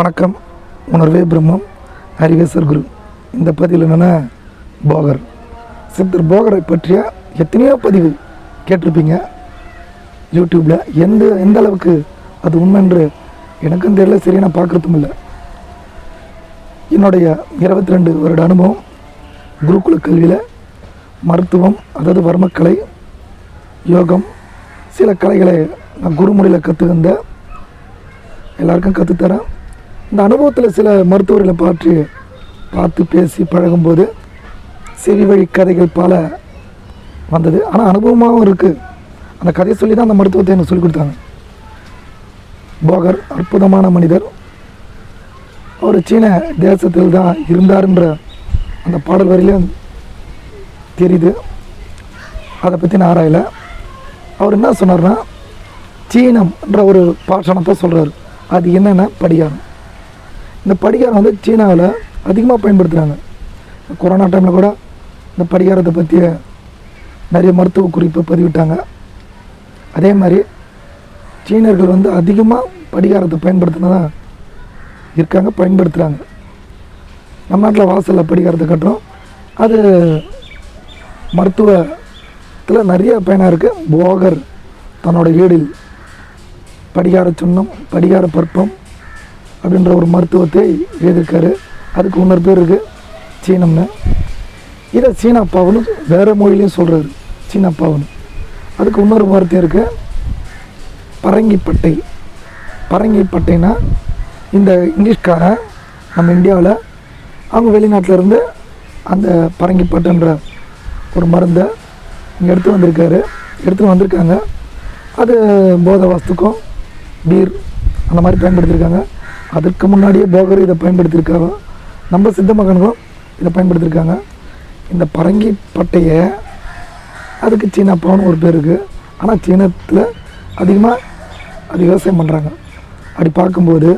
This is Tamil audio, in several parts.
வணக்கம். உணர்வே பிரம்மம். அறிவேசர் குரு. இந்த பதிவில் என்னென்னா போகர். சித்தர் போகரை பற்றிய எத்தனையோ பதிவு கேட்டிருப்பீங்க. யூடியூப்பில் எந்த எந்த அளவுக்கு அது உண்மைன்று எனக்கும் தெரியல சரி நான் பார்க்குறதும் இல்லை. என்னுடைய இருபத்தி ரெண்டு வருட அனுபவம் குருகுல கல்வியில் மருத்துவம் அதாவது வர்மக்கலை யோகம் சில கலைகளை நான் குருமுறையில் கற்றுக்கிந்த எல்லாருக்கும் கற்றுத்தரேன் இந்த அனுபவத்தில் சில மருத்துவர்களை பார்த்து பார்த்து பேசி பழகும்போது செவி வழி கதைகள் பல வந்தது. ஆனால் அனுபவமாகவும் இருக்குது அந்த கதையை சொல்லி தான் அந்த மருத்துவத்தை எனக்கு சொல்லிக் கொடுத்தாங்க. போகர் அற்புதமான மனிதர். அவர் சீன தேசத்தில் தான் இருந்தாருன்ற அந்த பாடல் வரையிலும் தெரியுது. அதை பற்றி நான் ஆராயலை. அவர் என்ன சொன்னார்னா சீனம்ன்ற ஒரு பாஷணத்தை சொல்கிறார் அது என்னென்ன படியாகும் இந்த படிகாரம் வந்து சீனாவில் அதிகமாக பயன்படுத்துகிறாங்க கொரோனா டைமில் கூட இந்த படிகாரத்தை பற்றிய நிறைய மருத்துவ குறிப்பு பதிவிட்டாங்க. அதே மாதிரி சீனர்கள் வந்து அதிகமாக படிகாரத்தை பயன்படுத்தினதான் இருக்காங்க பயன்படுத்துகிறாங்க நம்ம நாட்டில் வாசலில் படிகாரத்தை கட்டுறோம். அது மருத்துவத்தில் நிறைய பயனாக இருக்குது போகர் தன்னோட வீடில் படிகார சுண்ணம் படிகார பற்பம் அப்படின்ற ஒரு மருத்துவத்தை எழுதியிருக்காரு. அதுக்கு இன்னொரு பேர் இருக்குது சீனம்னு. இதை சீனாப்பாவுன்னு வேறு மொழியிலையும் சொல்கிறாரு சீனாப்பாவுன்னு. அதுக்கு இன்னொரு வார்த்தை இருக்குது பரங்கிப்பட்டை. பரங்கிப்பட்டைனா இந்த இங்கிலீஷ்காரன் நம்ம இந்தியாவில் அவங்க வெளிநாட்டில் இருந்து அந்த பரங்கிப்பட்டுன்ற ஒரு மருந்தை இங்கே எடுத்து வந்திருக்காரு. எடுத்துன்னு வந்திருக்காங்க. அது போத வஸ்துக்கும் பீர் அந்த மாதிரி பயன்படுத்தியிருக்காங்க. அதுக்கு முன்னாடியே போகர் இதை பயன்படுத்தியிருக்காங்க நம்ம சித்த மகன்களும் இதை பயன்படுத்தியிருக்காங்க. இந்த பரங்கி பட்டையை அதுக்கு சீனாப்பான்னு ஒரு பேர் இருக்குது ஆனால் சீனத்தில் அதிகமாக அது விவசாயம் பண்ணுறாங்க அப்படி பார்க்கும்போது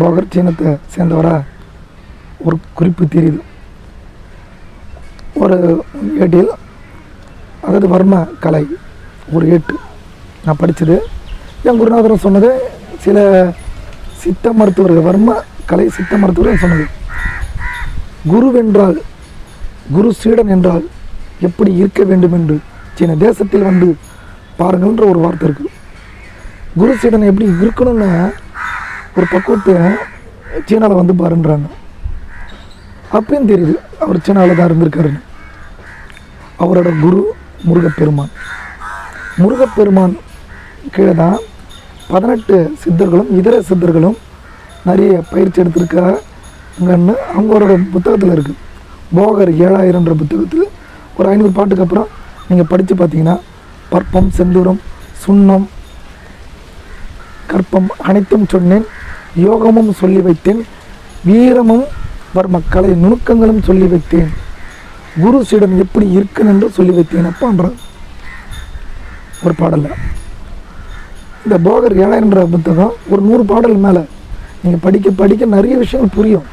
போகர் சீனத்தை சேர்ந்தவரா ஒரு குறிப்பு தெரியுது. ஒரு ஏட்டில் அதாவது வர்ம கலை ஒரு ஏட்டு. நான் படித்தது என் குருநாதரம் சொன்னது சில சித்த மருத்துவர் வர்ம கலை சித்த மருத்துவர் சொன்னது. குருவென்றால் குரு சீடன் என்றால் எப்படி இருக்க வேண்டும் என்று சீன தேசத்தில் வந்து பாருங்கள்ன்ற ஒரு வார்த்தை இருக்குது குரு சீடன் எப்படி இருக்கணும்னு ஒரு பக்குவத்தை சீனாவில் வந்து பாருன்றாங்க. அப்பயும் தெரியுது அவர் சீனாவில் தான் இருந்திருக்காருன்னு. அவரோட குரு முருகப்பெருமான். முருகப்பெருமான் கீழே தான் பதினெட்டு சித்தர்களும் இதர சித்தர்களும் நிறைய பயிற்சி எடுத்திருக்காங்கன்னு அவங்களோட புத்தகத்தில் இருக்குது போகர் ஏழாயிரம்ன்ற புத்தகத்தில் ஒரு ஐநூறு பாட்டுக்கு அப்புறம் நீங்கள் படித்து பார்த்தீங்கன்னா பற்பம் செந்தூரம் சுண்ணம் கற்பம் அனைத்தும் சொன்னேன். யோகமும் சொல்லி வைத்தேன். வீரமும் வர்மக்கலை நுணுக்கங்களும் சொல்லி வைத்தேன். குரு சீடன் எப்படி இருக்குன்னு என்று சொல்லி வைத்தேன். அப்பான்ற ஒரு பாடல்ல. இந்த போகர் ஏழாயிரன்ற புத்தகம் ஒரு நூறு பாடல் மேலே நீங்கள் படிக்க படிக்க நிறைய விஷயங்கள் புரியும்.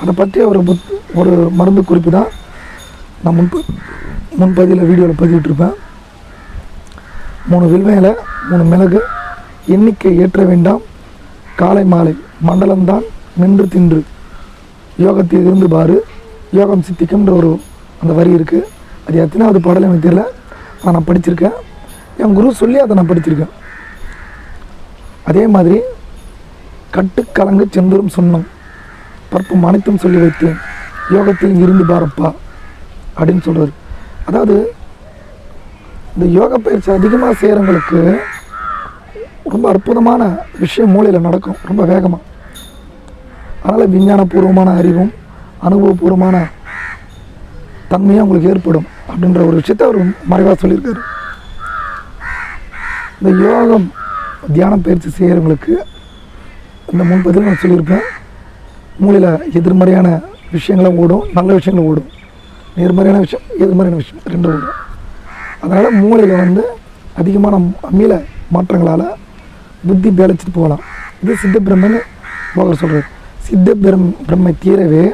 அதை பற்றி ஒரு புத் ஒரு மருந்து குறிப்பு தான். நான் முன்பு முன்பதியில் வீடியோவில் பதிவிட்டிருப்பேன். மூணு வில்வையில் மூணு மிளகு எண்ணிக்கை ஏற்ற வேண்டாம். காலை மாலை மண்டலம்தான் நின்று தின்று. யோகத்தை இருந்து பாரு. யோகம் சித்திக்கும்ன்ற ஒரு அந்த வரி இருக்குது அது எத்தனாவது பாடல் எனக்கு தெரியல. ஆனால் நான் படிச்சிருக்கேன். என் குரு சொல்லி அதை நான் படிச்சிருக்கேன். அதே மாதிரி கட்டுக்கலங்கு செந்தரும் சொன்னோம். பற்பம் அனைத்தும் சொல்லி வைத்தேன். யோகத்தில் இருந்து பாரப்பா அப்படின்னு சொல்கிறார் அதாவது இந்த யோக பயிற்சி அதிகமாக செய்கிறவங்களுக்கு ரொம்ப அற்புதமான விஷயம் மூளையில் நடக்கும். ரொம்ப வேகமாக அதனால் விஞ்ஞானபூர்வமான அறிவும் அனுபவபூர்வமான தன்மையும் அவங்களுக்கு ஏற்படும் அப்படின்ற ஒரு விஷயத்தை அவர் மறைவாக சொல்லியிருக்காரு. இந்த யோகம் தியானம் பயிற்சி செய்கிறவங்களுக்கு இந்த முன்பதில் நான் சொல்லியிருப்பேன். மூளையில் எதிர்மறையான விஷயங்களும் ஓடும் நல்ல விஷயங்களும் ஓடும். நேர்மறையான விஷயம் எதிர்மறையான விஷயம் ரெண்டும் ஓடும். அதனால் மூளையில் வந்து அதிகமான அமீல மாற்றங்களால் புத்தி பேலச்சிட்டு போகலாம். இது சித்த பிரம்மன்னு போகர் சொல்கிறார் சித்த பிரம் பிரம்மை தீரவே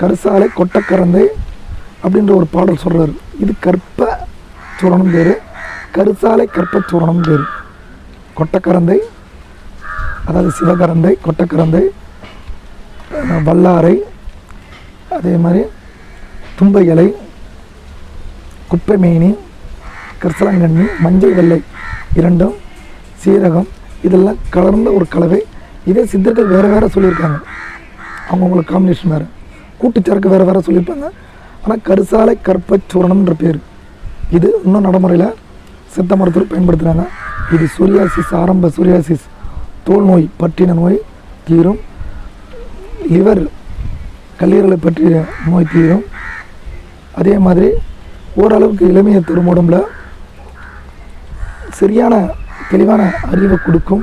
கருசாலை கொட்டக்கரந்தை அப்படின்ற ஒரு பாடல் சொல்கிறார் இது கற்ப சூரணம் பேர். கருசாலை கற்ப சூரணம் பேர். கொட்டக்கரந்தை அதாவது சிவகரந்தை கொட்டக்கரந்தை வல்லாரை அதே மாதிரி தும்பை இலை குப்பைமேனி கரிசலாங்கண்ணி மஞ்சள் வெள்ளை இரண்டும் சீரகம் இதெல்லாம் கலர்ந்த ஒரு கலவை. இதே சித்தர்கள் வேறு வேறு சொல்லியிருக்காங்க. அவங்கவுங்களுக்கு காம்பினேஷன் வேறு. கூட்டுச்சரக்கு வேறு வேறு சொல்லியிருப்பாங்க. ஆனால் கருசாலை கற்பச்சூரணம்ன்ற பேர். இது இன்னும் நடைமுறையில் சித்த மருத்துவர் பயன்படுத்துகிறாங்க இது சூரியாசிஸ் ஆரம்ப சூரியாசிஸ் தோல் நோய் பற்றின நோய் தீரும். லிவர் கல்லீரலை பற்றிய நோய் தீரும். அதே மாதிரி ஓரளவுக்கு இளமையை தரும் உடம்புல சரியான தெளிவான அறிவை கொடுக்கும்.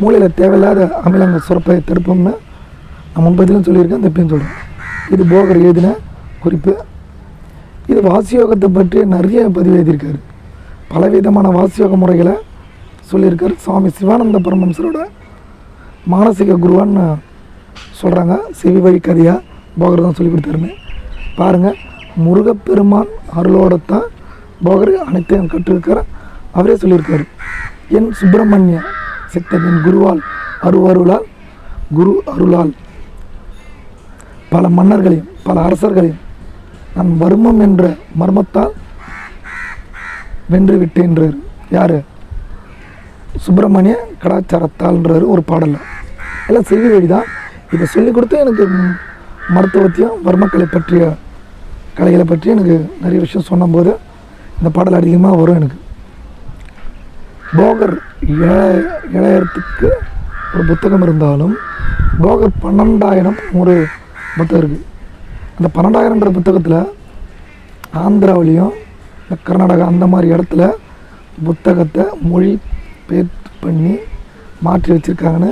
மூளையில் தேவையில்லாத அமிலங்கள் சுரப்பை தடுப்போம்னு நான் முன்பதிலும் சொல்லியிருக்கேன் இந்த சொல்கிறேன் இது போகர் எழுதின குறிப்பு. இது வாசியோகத்தை பற்றி நிறைய பதிவு எழுதியிருக்காரு. பலவிதமான வாசியோக முறைகளை சொல்லியிருக்கார். சுவாமி சிவானந்த பரமம்சரோட மானசீக குருவான்னு சொல்கிறாங்க செவி வழி கதையாக போகர் தான் சொல்லி கொடுத்தாருன்னு. பாருங்கள் முருகப்பெருமான் அருளோட தான் போகர் அனைத்தையும் கற்றிருக்கார் அவரே சொல்லியிருக்கார். என் சுப்பிரமணிய சித்தன் என் குருவால் அருவருளால் குரு அருளால் பல மன்னர்களையும் பல அரசர்களையும் நான் வர்மம் என்ற மர்மத்தால் வென்று விட்டேன்றார் யார்? சுப்பிரமணிய கலாச்சாரத்தால்ன்றார் ஒரு பாடலில். எல்லாம் செய்தி வழி தான் இதை சொல்லிக் கொடுத்து எனக்கு மருத்துவத்தையும் வர்மக்கலை பற்றிய கலைகளை பற்றி எனக்கு நிறைய விஷயம் சொன்னபோது இந்த பாடல் அதிகமாக வரும் எனக்கு. போகர் ஏழ- ஏழாயிரத்துக்கு ஒரு புத்தகம் இருந்தாலும் போகர் பன்னெண்டாயிரம் ஒரு புத்தகம் இருக்குது அந்த பன்னெண்டாயிரம்ன்ற புத்தகத்தில் ஆந்திராவிலையும் இந்த கர்நாடகா அந்த மாதிரி இடத்துல புத்தகத்தை மொழி பெயர் பண்ணி மாற்றி வச்சுருக்காங்கன்னு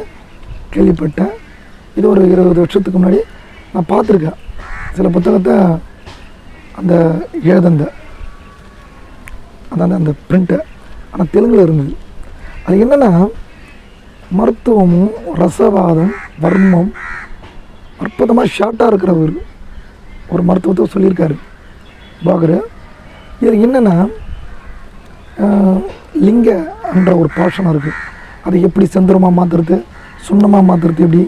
கேள்விப்பட்டேன். இது ஒரு இருபது வருஷத்துக்கு முன்னாடி நான் பார்த்துருக்கேன். சில புத்தகத்தை அந்த எழுதந்த அதான் அந்த பிரிண்ட்டை ஆனால் தெலுங்கில் இருந்தது. அது என்னென்னா மருத்துவமும் ரசவாதம் வர்மம் அற்புதமாக ஷார்ட்டாக இருக்கிற ஒரு ஒரு மருத்துவத்தை சொல்லியிருக்காரு. பாகர் இது என்னென்னா லிங்க என்ற ஒரு பாஷனம் இருக்குது அதை எப்படி செந்தரமாக மாற்றுறது சுண்ணமாக மாற்றுறது எப்படி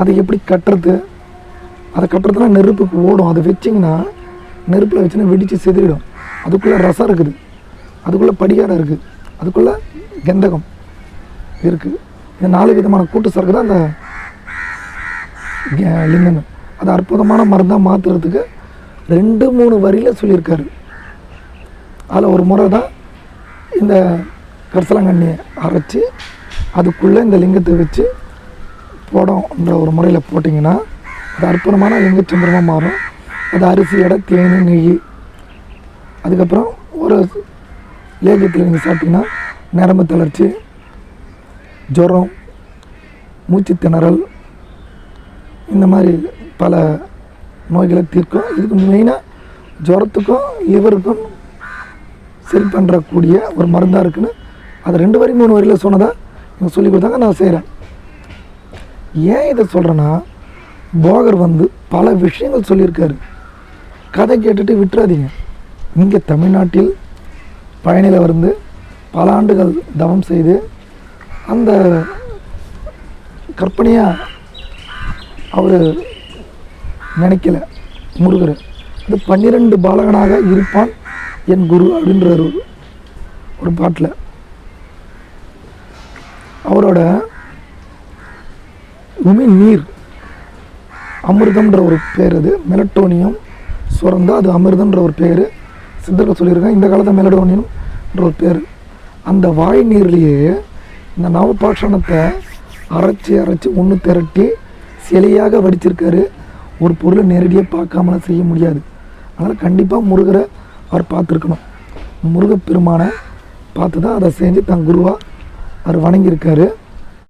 அதை எப்படி கட்டுறது அதை கட்டுறதுனா நெருப்புக்கு ஓடும். அதை வச்சிங்கன்னா நெருப்பில் வச்சுன்னா வெடித்து செதறிடும். அதுக்குள்ளே ரசம் இருக்குது. அதுக்குள்ளே படிகாரம் இருக்குது. அதுக்குள்ளே கந்தகம் இருக்குது இந்த நாலு விதமான கூட்டு சரக்கு தான் அந்த லிங்கம் அது அற்புதமான மருந்தாக மாற்றுறதுக்கு ரெண்டு மூணு வரியில் சொல்லியிருக்காரு. அதில் ஒரு முறை தான் இந்த கரிசலாங்கண்ணியை அரைச்சி அதுக்குள்ளே இந்த லிங்கத்தை வச்சு போடோன்ற ஒரு முறையில் போட்டிங்கன்னா அது அற்புதமான லிங்கச்சந்திரமாக மாறும். அது அரிசி எடை தேன் நெய். அதுக்கப்புறம் ஒரு லேகியத்தில் நீங்கள் சாப்பிட்டிங்கன்னா நரம்பு தளர்ச்சி ஜுரம் மூச்சு திணறல் இந்த மாதிரி பல நோய்களை தீர்க்கும். இதுக்கு மெயினாக ஜுரத்துக்கும் லிவருக்கும் சரி பண்ணுறக்கூடிய ஒரு மருந்தாக இருக்குன்னு அது ரெண்டு வரி மூணு வரியில் சொன்னதாக இவங்க சொல்லி கொடுத்தாங்க நான் செய்கிறேன் ஏன் இதை சொல்கிறேன்னா போகர் வந்து பல விஷயங்கள் சொல்லியிருக்காரு. கதை கேட்டுட்டு விட்டுறாதீங்க. இங்கே தமிழ்நாட்டில் பயணியில் வந்து பல ஆண்டுகள் தவம் செய்து அந்த கற்பனையாக அவர் நினைக்கல முருகர். அது பன்னிரெண்டு பாலகனாக இருப்பான். என் குரு அப்படின்றார். ஒரு ஒரு பாட்டில். அவரோட உமி நீர் அமிர்தம்ன்ற ஒரு பேர் அது. மெலட்டோனியம் சுரந்தா அது அமிர்தம்ன்ற ஒரு பேர். சித்தர்கள் சொல்லியிருக்காங்க இந்த காலத்தில் மெலடோனியம்ன்ற ஒரு பேர். அந்த வாய் நீர்லேயே இந்த நவபாஷணத்தை அரைச்சி அரைச்சி ஒன்று திரட்டி சிலையாக வடிச்சிருக்காரு. ஒரு பொருளை நேரடியாக பார்க்காமலாம் செய்ய முடியாது. அதனால் கண்டிப்பாக முருகரை அவர் பார்த்துருக்கணும். முருகப்பெருமானை பார்த்து தான் அதை செஞ்சு தன் குருவாக அவர் வணங்கியிருக்காரு.